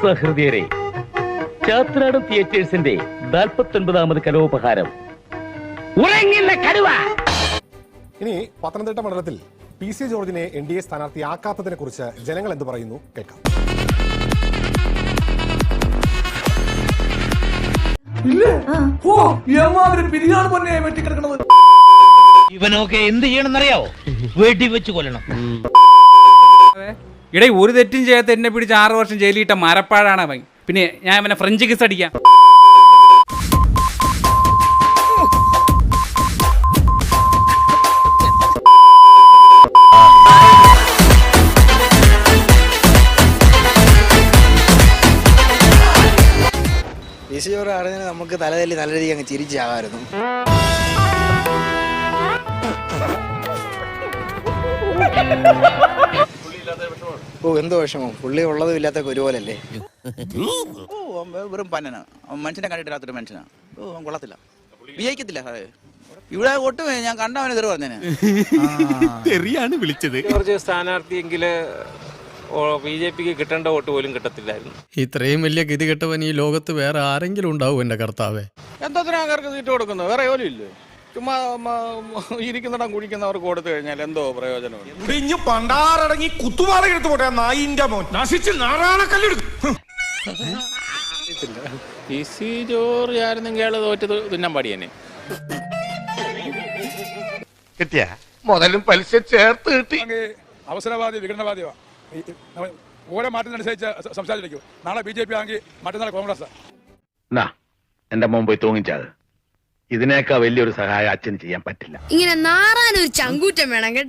സഹൃദയരെ ചാത്രാട് തിയേറ്റേഴ്സിന്റെ നാൽപ്പത്തി ഒൻപതാമത് കലോപഹാരം. ഉറങ്ങില്ല കടുവ! ഇനി പത്തനംതിട്ട മണ്ഡലത്തിൽ പി സി ജോർജിനെ എൻ ഡി എ സ്ഥാനാർത്ഥിയാക്കാത്തതിനെ കുറിച്ച് ജനങ്ങൾ എന്ത് പറയുന്നു കേൾക്കാം. ഇവനൊക്കെ എന്ത് ചെയ്യണമെന്നറിയാവോ? വെടി വെച്ച് കൊല്ലണം ഇടേ ഒരു തെറ്റും ചെയ്യാത്ത എന്നെ പിടിച്ച് ആറ് വർഷം ജയിലിട്ട മരപ്പാടാണ് അവൻ. പിന്നെ ഞാൻ അവനെ ഫ്രഞ്ച് കിസ് അടിക്കാം. ചോറ് അറിഞ്ഞാൽ നമുക്ക് തലതല്ലി നല്ല രീതിക്ക് അങ്ങ് ചിരിച്ചാകാമായിരുന്നു ഓ എന്തോ വിഷമം. പുള്ളി ഉള്ളതും ഇല്ലാത്തൊക്കെ ഒരുപോലല്ലേ? ഓ അവൻ വെറും പന്നനാണ് അവൻ മനുഷ്യനെ കണ്ടിട്ടില്ലാത്തൊരു മനുഷ്യനാ. ഓ അവൻ കൊള്ളത്തില്ല. വിജയിക്കത്തില്ല സാറേ. ഇവിടെ ഒട്ടും ഞാൻ കണ്ടവനെ തെറി പറഞ്ഞേനെ. തെറിയാണ് വിളിച്ചത്. ബി ജെ പിക്ക് കിട്ടേണ്ട വോട്ട് പോലും കിട്ടത്തില്ലായിരുന്നു. ഇത്രയും വലിയ ഗതി കെട്ടവൻ ഈ ലോകത്ത് വേറെ ആരെങ്കിലും ഉണ്ടാവും എന്റെ കർത്താവേ. എന്തോത്തിനാ ആൾക്കാർക്ക് സീറ്റ് കൊടുക്കുന്നത്? വേറെ ജോലി ഇല്ലേ? ചുമ്മാ ഇരിക്കുന്നിടം കുഴിക്കുന്നവർക്ക് കൊടുത്തു കഴിഞ്ഞാൽ എന്തോ പ്രയോജനം ഇടിഞ്ഞു പണ്ടാറടങ്ങി കുത്തുപാറ എടുത്തു പോട്ടെ നായിന്റെ മോൻ. നശിച്ച് നാറാണക്കല്ലെടുക്കും പി സി ജോർജ് ആയിരുന്നെങ്കിൽ അയാൾ തോറ്റത് തിന്നാൻ പാടി തന്നെ കിട്ടിയ? മുതലും പലിശ ചേർത്ത് കിട്ടി. അവസരവാദി വിഘടനവാദിയാ? ഓരോ മാറ്റത്തിനനുസരിച്ച് സംസാരിച്ചിരിക്കും. നാളെ ബി ജെ പി ആണെങ്കിൽ മറ്റന്നാൾ കോൺഗ്രസ് നാ എന്റെ മുമ്പ് പോയി തൂങ്ങിച്ചാത് ഇതിനേക്കാൾ വലിയൊരു സഹായം അച്ഛന് ചെയ്യാൻ പറ്റില്ല. ഇങ്ങനെ നാറാനൊരു ചങ്കൂറ്റം വേണം